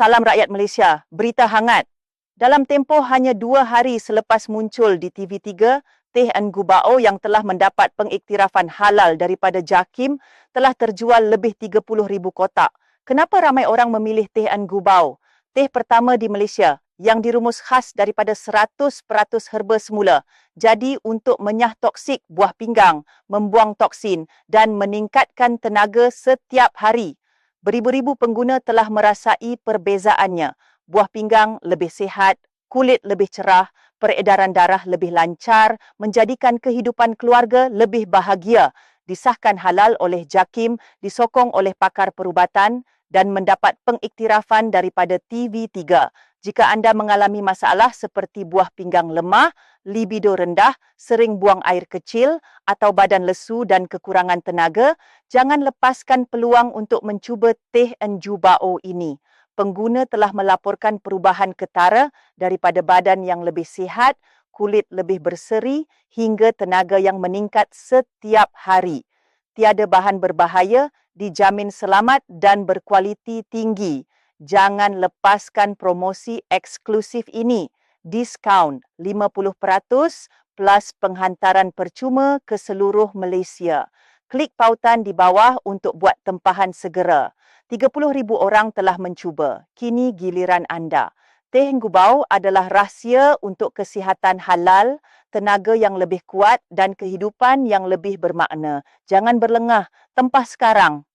Salam rakyat Malaysia, berita hangat. Dalam tempoh hanya dua hari selepas muncul di TV3, teh Ngubao yang telah mendapat pengiktirafan halal daripada JAKIM telah terjual lebih 30,000 kotak. Kenapa ramai orang memilih teh Ngubao? Teh pertama di Malaysia yang dirumus khas daripada 100% herba semula. Jadi untuk menyah toksik buah pinggang, membuang toksin dan meningkatkan tenaga setiap hari. Beribu-ribu pengguna telah merasai perbezaannya. Buah pinggang lebih sihat, kulit lebih cerah, peredaran darah lebih lancar, menjadikan kehidupan keluarga lebih bahagia. Disahkan halal oleh JAKIM, disokong oleh pakar perubatan dan mendapat pengiktirafan daripada TV3. Jika anda mengalami masalah seperti buah pinggang lemah, libido rendah, sering buang air kecil atau badan lesu dan kekurangan tenaga, jangan lepaskan peluang untuk mencuba teh Njubao ini. Pengguna telah melaporkan perubahan ketara daripada badan yang lebih sihat, kulit lebih berseri hingga tenaga yang meningkat setiap hari. Tiada bahan berbahaya, dijamin selamat dan berkualiti tinggi jangan lepaskan promosi eksklusif ini. Diskaun 50% plus penghantaran percuma ke seluruh Malaysia. Klik pautan di bawah untuk buat tempahan segera. 30,000 orang telah mencuba. Kini giliran anda. Teh Ngubau adalah rahsia untuk kesihatan halal, tenaga yang lebih kuat dan kehidupan yang lebih bermakna. Jangan berlengah. Tempah sekarang.